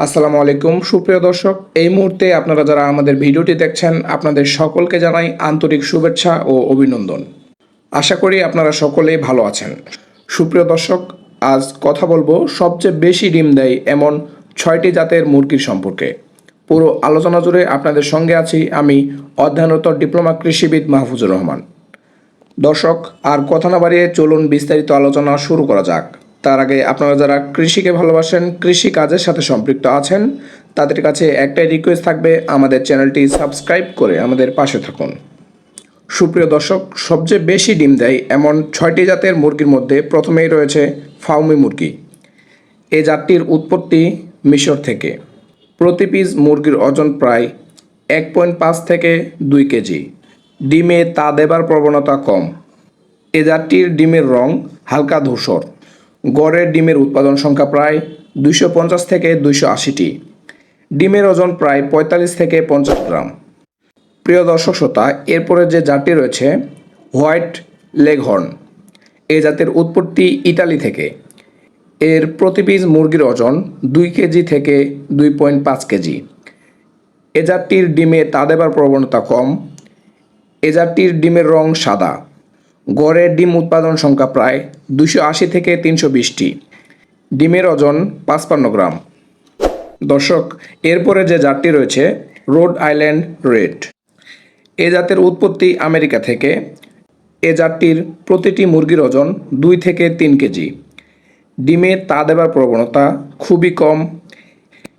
আসসালামু আলাইকুম। সুপ্রিয় দর্শক, এই মুহূর্তে আপনারা যারা আমাদের ভিডিওটি দেখছেন, আপনাদের সকলকে জানাই আন্তরিক শুভেচ্ছা ও অভিনন্দন। আশা করি আপনারা সকলেই ভালো আছেন। সুপ্রিয় দর্শক, আজ কথা বলব সবচেয়ে বেশি ডিম দেয় এমন ছয়টি জাতের মুরগির সম্পর্কে। পুরো আলোচনা জুড়ে আপনাদের সঙ্গে আছি আমি অধ্যয়নরত ডিপ্লোমা কৃষিবিদ মাহফুজুর রহমান। দর্শক, আর কথা না বাড়িয়ে চলুন বিস্তারিত আলোচনা শুরু করা যাক। তার আগে আপনারা যারা কৃষিকে ভালোবাসেন, কৃষি কাজের সাথে সম্পৃক্ত আছেন, তাদের কাছে একটাই রিকোয়েস্ট থাকবে, আমাদের চ্যানেলটি সাবস্ক্রাইব করে আমাদের পাশে থাকুন। সুপ্রিয় দর্শক, সবচেয়ে বেশি ডিম দেয় এমন ছয়টি জাতের মুরগির মধ্যে প্রথমেই রয়েছে ফাউমি মুরগি। এই জাতটির উৎপত্তি মিশর থেকে। প্রতি পিস মুরগির ওজন প্রায় এক পয়েন্ট পাঁচ থেকে দুই কেজি। ডিমে তা দেবার প্রবণতা কম। এ জাতটির ডিমের রং হালকা ধূসর। গড়ের ডিমের উৎপাদন সংখ্যা প্রায় দুইশো পঞ্চাশ থেকে দুইশো আশিটি। ডিমের ওজন প্রায় পঁয়তাল্লিশ থেকে পঞ্চাশ গ্রাম। প্রিয় দর্শক শ্রোতা, এরপরে যে জাতটি রয়েছে, হোয়াইট লেগহর্ন এই জাতের উৎপত্তি ইতালি থেকে। এর প্রতি পিস মুরগির ওজন দুই কেজি থেকে দুই পয়েন্ট পাঁচ কেজি। এ জাতটির ডিমে তা দেবার প্রবণতা কম। এ জাতটির ডিমের রং সাদা। গড়ের ডিম উৎপাদন সংখ্যা প্রায় দুশো আশি থেকে তিনশো বিশটি। ডিমের ওজন পাঁচপান্ন গ্রাম। দর্শক, এরপরে যে জাতটি রয়েছে, রোড আইল্যান্ড রেড। এ জাতের উৎপত্তি আমেরিকা থেকে। এ জাতটির প্রতিটি মুরগির ওজন দুই থেকে তিন কেজি। ডিমে তা দেবার প্রবণতা খুবই কম।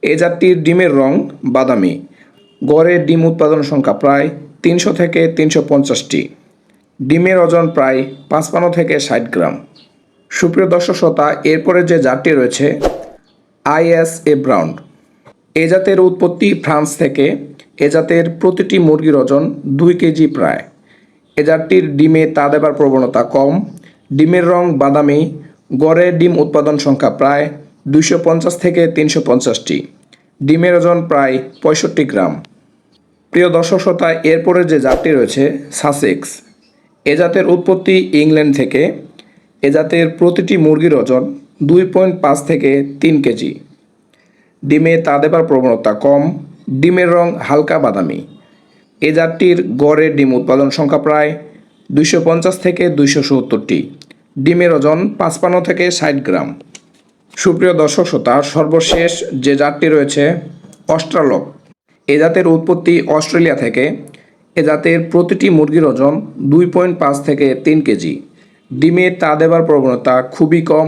এ জাতটির ডিমের রং বাদামি। গড়ে ডিম উৎপাদন সংখ্যা প্রায় তিনশো থেকে তিনশো পঞ্চাশটি। ডিমের ওজন প্রায় পাঁচপান্ন থেকে ষাট গ্রাম। সুপ্রিয় দর্শক শ্রোতা, এরপরে যে জাতটি রয়েছে আইএস এ ব্রাউন। এ জাতের উৎপত্তি ফ্রান্স থেকে। এ জাতের প্রতিটি মুরগির ওজন দুই কেজি প্রায়। এ জাতটির ডিমে তা দেবার প্রবণতা কম। ডিমের রং বাদামি। গড়ে ডিম উৎপাদন সংখ্যা প্রায় দুইশো পঞ্চাশ থেকে তিনশো পঞ্চাশটি। ডিমের ওজন প্রায় পঁয়ষট্টি গ্রাম। প্রিয় দর্শক শ্রোতা, এরপরে যে জাতটি রয়েছে, সাসেক্স। এ জাতের উৎপত্তি ইংল্যান্ড থেকে। এ জাতের প্রতিটি মুরগির ওজন দুই পয়েন্ট পাঁচ থেকে তিন কেজি। ডিমে তা দেবার প্রবণতা কম, ডিমের রং হালকা বাদামি। এ জাতটির গড়ে ডিম উৎপাদন সংখ্যা প্রায় দুইশো পঞ্চাশ থেকে দুইশো সত্তরটি। ডিমের ওজন পাঁচপান্ন থেকে ষাট গ্রাম। সুপ্রিয় দর্শক শ্রোতা, সর্বশেষ যে জাতটি রয়েছে অস্ট্রালক এ জাতের উৎপত্তি অস্ট্রেলিয়া থেকে এ জাতের প্রতিটি মুরগির ওজন দুই পয়েন্ট পাঁচ থেকে তিন কেজি। ডিমে তা দেবার প্রবণতা খুবই কম।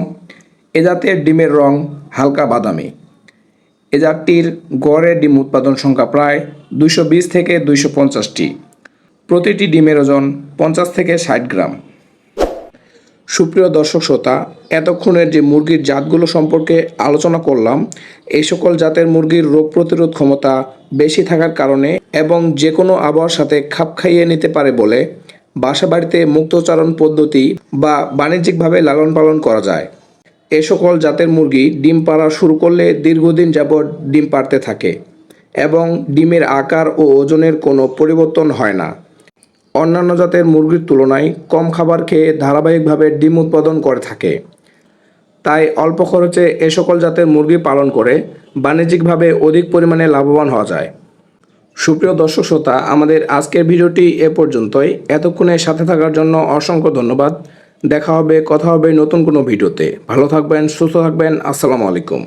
এ জাতের ডিমের রং হালকা বাদামি। এ জাতটির গড়ে ডিম উৎপাদন সংখ্যা প্রায় দুইশো বিশ থেকে দুইশো পঞ্চাশটি। প্রতিটি ডিমের ওজন পঞ্চাশ থেকে ষাট গ্রাম। সুপ্রিয় দর্শক শ্রোতা, এতক্ষণের যে মুরগির জাতগুলো সম্পর্কে আলোচনা করলাম, এই সকল জাতের মুরগির রোগ প্রতিরোধ ক্ষমতা বেশি থাকার কারণে এবং যে কোনো আবহাওয়ার সাথে খাপ খাইয়ে নিতে পারে বলে বাসা বাড়িতে মুক্তচারণ পদ্ধতি বা বাণিজ্যিকভাবে লালন পালন করা যায়। এ সকল জাতের মুরগি ডিম পাড়া শুরু করলে দীর্ঘদিন যাবৎ ডিম পাড়তে থাকে এবং ডিমের আকার ও ওজনের কোনো পরিবর্তন হয় না। অন্যান্য জাতের মুরগির তুলনায় কম খাবার খেয়ে ধারাবাহিকভাবে ডিম উৎপাদন করে থাকে। তাই অল্প খরচে এ সকল জাতের মুরগি পালন করে বাণিজ্যিকভাবে অধিক পরিমাণে লাভবান হওয়া যায়। সুপ্রিয় দর্শক শ্রোতা, আমাদের আজকের ভিডিওটি এ পর্যন্তই। এতক্ষণে সাথে থাকার জন্য অসংখ্য ধন্যবাদ। দেখা হবে, কথা হবে নতুন কোনো ভিডিওতে। ভালো থাকবেন, সুস্থ থাকবেন। আসসালামু আলাইকুম।